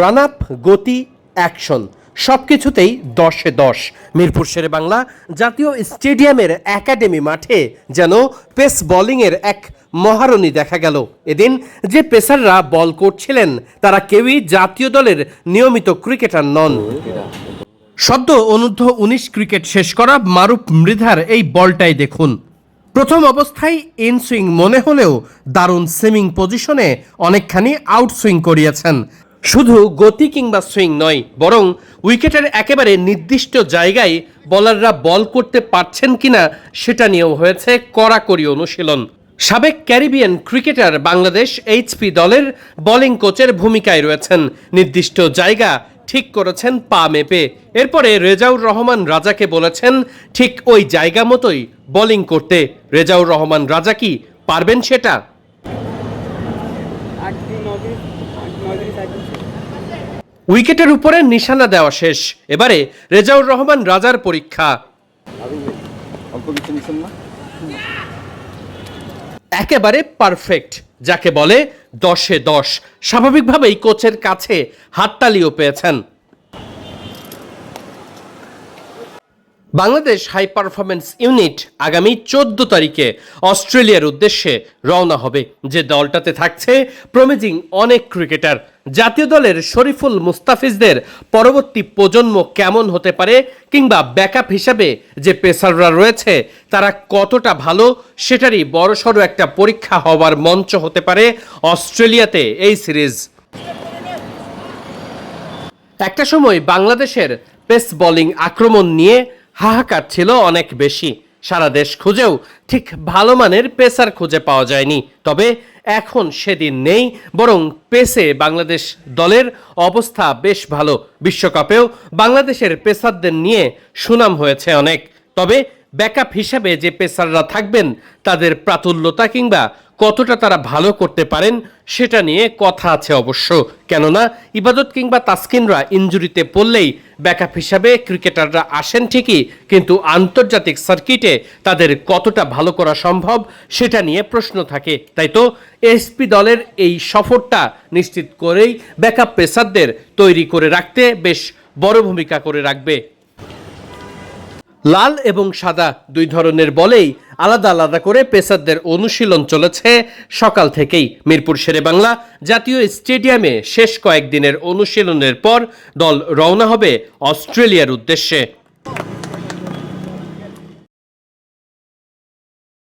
Run up গতি, action সব কিছুতেই দশে দশ। মিরপুর শেরে বাংলা জাতীয় স্টেডিয়ামের একাডেমি মাঠে যেন পেস বোলিংয়ের এক মহারণী দেখা গেল। এদিন যে পেসাররা বল করছিলেন, তারা কেউই জাতীয় দলের নিয়মিত ক্রিকেটার নন। সদ্য অনূর্ধ্ব উনিশ ক্রিকেট শেষ করা মারুফ মৃধার এই বলটাই দেখুন। প্রথম অবস্থায় ইন সুইং মনে হলেও দারুণ সুইমিং পজিশনে অনেকখানি আউট সুইং করিয়েছেন। শুধু গতি কিংবা সুইং নয়, বরং উইকেটের একেবারে নির্দিষ্ট জায়গায় বলাররা বল করতে পারছেন কিনা সেটা নিয়েও হয়েছে কড়াকড়ি অনুশীলন। সাবেক ক্যারিবিয়ান ক্রিকেটার বাংলাদেশ এইচপি দলের বোলিং কোচের ভূমিকায় রয়েছেন। নির্দিষ্ট জায়গা ঠিক করেছেন পা মেপে। এরপরে রেজাউর রহমান রাজাকে বলেছেন ঠিক ওই জায়গা মতোই বোলিং করতে। রেজাউর রহমান রাজা কি পারবেন সেটা? উইকেটের উপরে নিশানা দেওয়া শেষ। এবারে রেজাউর রহমান রাজার পরীক্ষা। একেবারে পারফেক্ট যাকে বলে দশে দশ। স্বাভাবিকভাবেই কোচের কাছে হাততালিও পেয়েছেন। বাংলাদেশ হাই পারফরমেন্স ইউনিট আগামী চোদ্দ তারিখে অস্ট্রেলিয়ার উদ্দেশ্যে রওনা হবে। যে দলটাতে থাকছে প্রমিজিং অনেক ক্রিকেটার জাতীয় দলের শরীফুল মুস্তাফিজদের পরবর্তী প্রজন্ম কেমন হতে পারে কিংবা ব্যাকআপ হিসাবে যে পেসাররা রয়েছে, তারা কতটা ভালো, সেটারই বড়সড় একটা পরীক্ষা হওয়ার মঞ্চ হতে পারে অস্ট্রেলিয়াতে এই সিরিজ। একটা সময় বাংলাদেশের পেস বোলিং আক্রমণ নিয়ে হাহাকার ছিল অনেক বেশি। সারা দেশ খুঁজেও ঠিক ভালো মানের পেসার খুঁজে পাওয়া যায়নি। তবে এখন সেদিন নেই, বরং পেসে বাংলাদেশ দলের অবস্থা বেশ ভালো। বিশ্বকাপেও বাংলাদেশের পেসারদের নিয়ে সুনাম হয়েছে অনেক। তবে ব্যাকআপ হিসাবে যে পেসাররা থাকবেন, তাদের প্রাতুল্যতা কিংবা কতটা তারা ভালো করতে পারেন, সেটা নিয়ে কথা আছে অবশ্য। কেননা, ইবাদত কিংবা তাসকিনরা ইঞ্জুরিতে পড়লেই ব্যাকআপ হিসাবে ক্রিকেটাররা আসেন ঠিকই, কিন্তু আন্তর্জাতিক সার্কিটে তাদের কতটা ভালো করা সম্ভব, সেটা নিয়ে প্রশ্ন থাকে। তাই তো, এসপি দলের এই সফরটা নিশ্চিত করেই ব্যাকআপ পেসারদের তৈরি করে রাখতে বেশ বড় ভূমিকা করে রাখবে। লাল এবং সাদা দুই ধরনের বলেই আলাদা আলাদা করে পেসারদের অনুশীলন চলেছে সকাল থেকেই। মিরপুর শেরেবাংলা জাতীয় স্টেডিয়ামে শেষ কয়েকদিনের অনুশীলনের পর দল রওনা হবে অস্ট্রেলিয়ার উদ্দেশ্যে।